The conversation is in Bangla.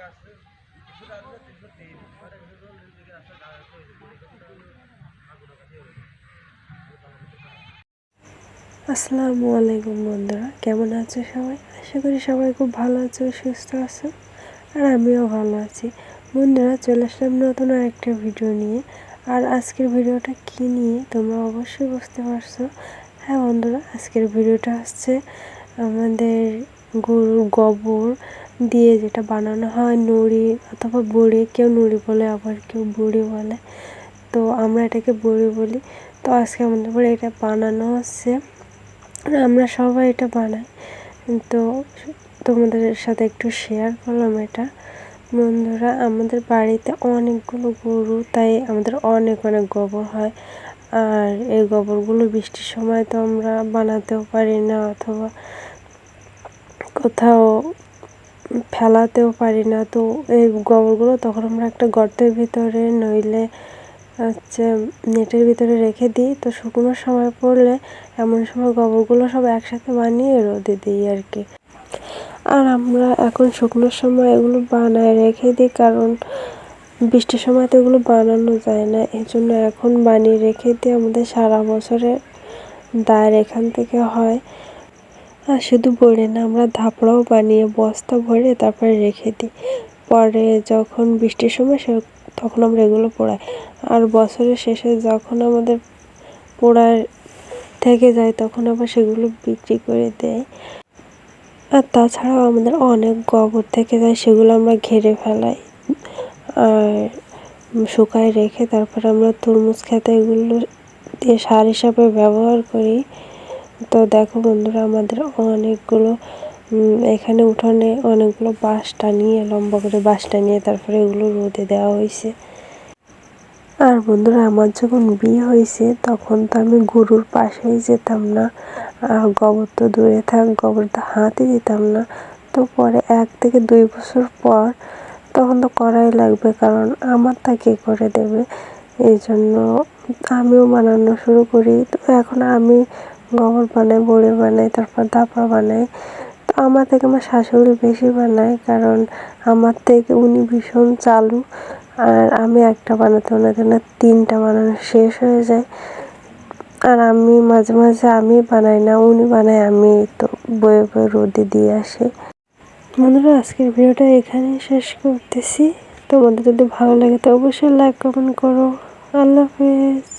গাছ তিনশো টাকা তিনশো তিন কাছে আসসালামু আলাইকুম বন্ধুরা কেমন আছো সবাই? আশা করি সবাই খুব ভালো আছো সুস্থ আছো আর আমিও ভালো আছি। বন্ধুরা চলে আসলাম নতুন আর একটা ভিডিও নিয়ে। আর আজকের ভিডিওটা কী নিয়ে তোমরা অবশ্যই বুঝতে পারছ। হ্যাঁ বন্ধুরা আজকের ভিডিওটা হচ্ছে আমাদের গরুর গোবর দিয়ে যেটা বানানো হয়, নুড়ি অথবা বুড়ি, কেউ নুড়ি বলে, আবার কেউ বুড়ি বলে। তো আমরা এটাকে বুড়ি বলি। তো আজকে আমাদের বাড়ি এটা বানানো হচ্ছে আমরা সবাই এটা বানাই। তো তোমাদের সাথে একটু শেয়ার করলাম এটা। বন্ধুরা, আমাদের বাড়িতে অনেকগুলো গরু, তাই আমাদের অনেক অনেক গোবর হয়। আর এই গোবরগুলো বৃষ্টির সময় তো আমরা বানাতেও পারি না অথবা কোথাও ফেলাতেও পারি না। তো এই গোবরগুলো তখন আমরা একটা গর্তের ভিতরে নইলে হচ্ছে নেটের ভিতরে রেখে দিই। তো শুকনোর সময় পড়লে এমন সময় গোবরগুলো সব একসাথে বানিয়ে রোদে দিই আর কি। আর আমরা এখন শুকনোর সময় এগুলো বানায় রেখে দিই কারণ বৃষ্টির সময় তো এগুলো বানানো যায় না। এই জন্য এখন বানিয়ে রেখে দিয়ে আমাদের সারা বছরের দায়ের এখান থেকে হয়। আর শুধু বলে না, আমরা ধাপড়াও বানিয়ে, বস্তা ভরে তারপরে রেখে দিই। পরে যখন বৃষ্টির সময়, সে তখন আমরা এগুলো পোড়াই। আর বছরের শেষে যখন আমাদের পোড়ার থেকে যায়, তখন আবার সেগুলো বিক্রি করে দেয় আর তাছাড়াও আমাদের অনেক গোবর থেকে যায়, সেগুলো আমরা ঘেরে ফেলাই। শুকায় রেখে তারপরে আমরা তরমুজ খেতে এগুলো দিয়ে সার হিসাবে ব্যবহার করি। তো দেখো বন্ধুরা, আমাদের অনেকগুলো এখানে উঠোনে অনেকগুলো বাঁশ টানিয়ে, লম্বা করে বাঁশ টানিয়ে তারপরে এগুলো রোদে দেওয়া হয়েছে। আর বন্ধুরা, আমার যখন বিয়ে হয়েছে তখন তো আমি গরুর পাশেই যেতাম না, আর গোবর তো দূরে থাক, গোবর তো হাতে দিতাম না। তো পরে এক থেকে দুই বছর পর তখন তো করাই লাগবে, কারণ আমার কে করে দেবে? এই জন্য আমিও বানানো শুরু করি। তো এখন আমি গোবর বানাই, বড়ি বানাই, তারপর দাপা বানাই। তো আমার থেকে আমার শাশুড়ি বেশি বানায়, কারণ আমার থেকে উনি ভীষণ চালু। আর আমি একটা বানাতে বানাতে না তিনটা বানানো শেষ হয়ে যায়। আর আমি মাঝে মাঝে আমি বানাই না, উনি বানায়, আমি তো বয়ে বয়ে রোদে দিয়ে আসি। বন্ধুরা, আজকের ভিডিওটা এখানেই শেষ করতেছি। তোমাদের যদি ভালো লাগে তো অবশ্যই লাইক কমেন্ট করো। আল্লাহ হাফেজ।